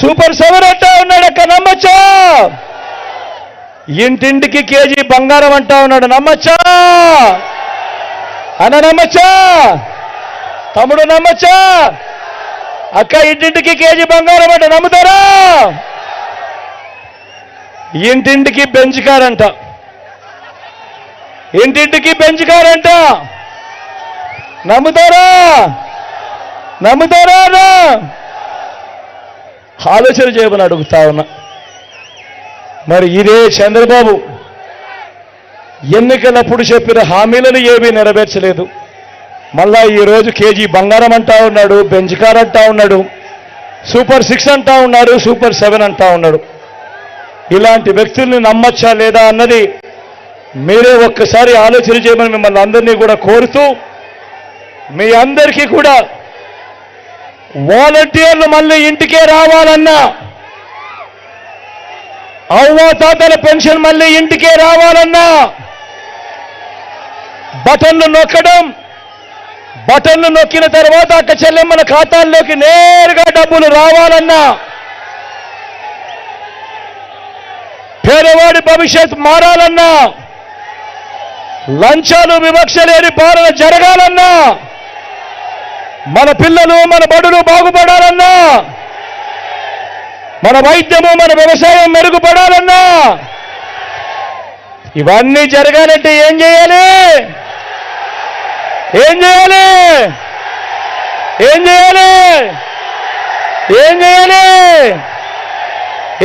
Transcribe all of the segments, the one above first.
Super seven అంటా ఉన్నాడు అక్క నమ్మచ్చా? ఇంటింటికి కేజీ బంగారం అంటా ఉన్నాడు నమ్మచ్చా? అన్న నమ్మచ్చా? తమ్ముడు నమ్మచ్చా? అక్క ఇంటింటికి కేజీ బంగారం అంట నమ్ముతారా? ఇంటింటికి బెంచ్ ఇంటింటికి బెంచ్ కార్ నమ్ముతారా? నమ్ముతారా ఆలోచన చేయమని అడుగుతా ఉన్నా. మరి ఇదే చంద్రబాబు ఎన్నికలప్పుడు చెప్పిన హామీలను ఏమీ నెరవేర్చలేదు. మళ్ళా ఈరోజు కేజీ బంగారం అంటా ఉన్నాడు బెంచ్ కార్ అంటా ఉన్నాడు సూపర్ సిక్స్ అంటా ఉన్నాడు సూపర్ సెవెన్ అంటా ఉన్నాడు. ఇలాంటి వ్యక్తుల్ని నమ్మచ్చా లేదా అన్నది మీరే ఒక్కసారి ఆలోచన చేయమని మిమ్మల్ని అందరినీ కూడా కోరుతూ మీ అందరికీ కూడా వాలంటీర్లు మళ్ళీ ఇంటికే రావాలన్నా అవ్వ తాతల పెన్షన్ మళ్ళీ ఇంటికే రావాలన్నా బటన్లు నొక్కడం బటన్లు నొక్కిన తర్వాత అక్క చెల్లెమ్మల ఖాతాల్లోకి నేరుగా డబ్బులు రావాలన్నా పేదవాడి భవిష్యత్ మారాలన్నా లంచాలు వివక్ష లేని పాలన జరగాలన్నా మన పిల్లలు మన బడులు బాగుపడాలన్నా. మన వైద్యము మన వ్యవసాయం మెరుగుపడాలన్నా. ఇవన్నీ జరగాలంటే ఏం చేయాలి? ఏం చేయాలి? ఏం చేయాలి? ఏం చేయాలి?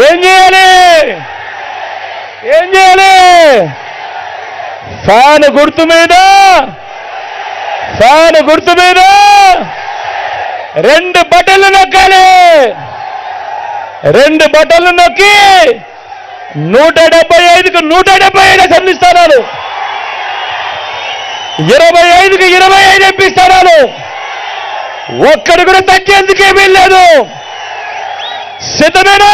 ఏం చేయాలి? ఏం చేయాలి? ఫ్యాన్ గుర్తు మీద ఫ్యాన్ గుర్తు మీద. రెండు బటన్లు నొక్కాలి. రెండు బటన్లు నొక్కి నూట డెబ్బై ఐదుకు నూట డెబ్బై ఐదు అసెంబ్లీ స్థానాలు. ఇరవై ఐదుకి ఇరవై ఐదు ఎంపీ స్థానాలు. ఒక్కడు కూడా తగ్గేందుకేమీ లేదు. సిద్ధమేనా?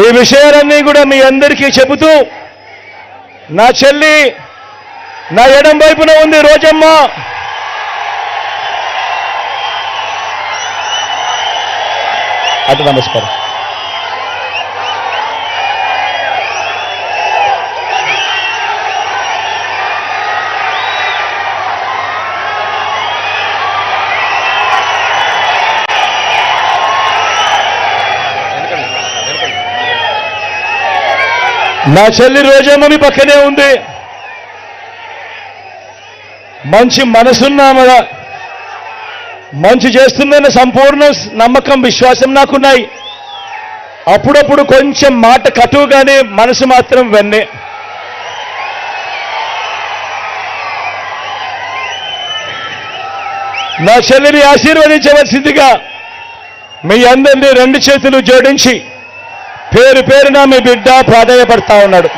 ఈ విషయాలన్నీ కూడా మీ అందరికీ చెబుతూ నా చెల్లి నా ఎడం వైపున ఉంది రోజమ్మ. అటు నమస్కారం. నా చెల్లి రోజమ్మ మీ పక్కనే ఉంది. మంచి మనసున్నామగా మంచి చేస్తుందన్న సంపూర్ణ నమ్మకం విశ్వాసం నాకున్నాయి. అప్పుడప్పుడు కొంచెం మాట కటువుగానే మనసు మాత్రం వెన్నే. నా చెల్లిని ఆశీర్వదించవలసిందిగా మీ అందరినీ రెండు చేతులు జోడించి పేరు పేరున మీ బిడ్డ ప్రాధాయపడతా ఉన్నాడు.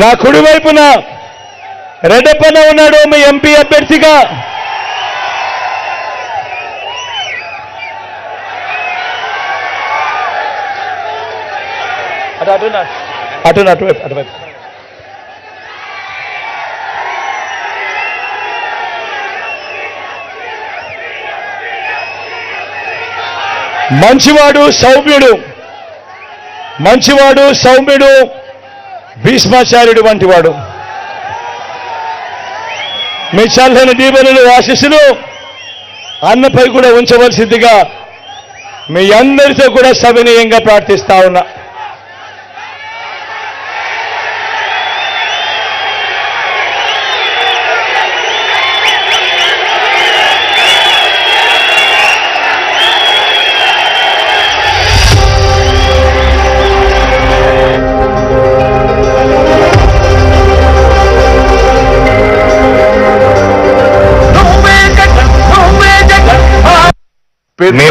నా కుడివైపున రెడ్డప్పన ఉన్నాడు మీ ఎంపీ అభ్యర్థిగా. అటు అటు అటు. అటువైపు అటువైపు మంచివాడు సౌమ్యుడు. మంచివాడు సౌమ్యుడు భీష్మాచార్యుడు వంటివాడు. మీ చల్లని దీవెనలు ఆశిస్సులు అన్నపై కూడా ఉంచవలసిందిగా మీ అందరితో కూడా సవినీయంగా ప్రార్థిస్తా ఉన్నా. మీ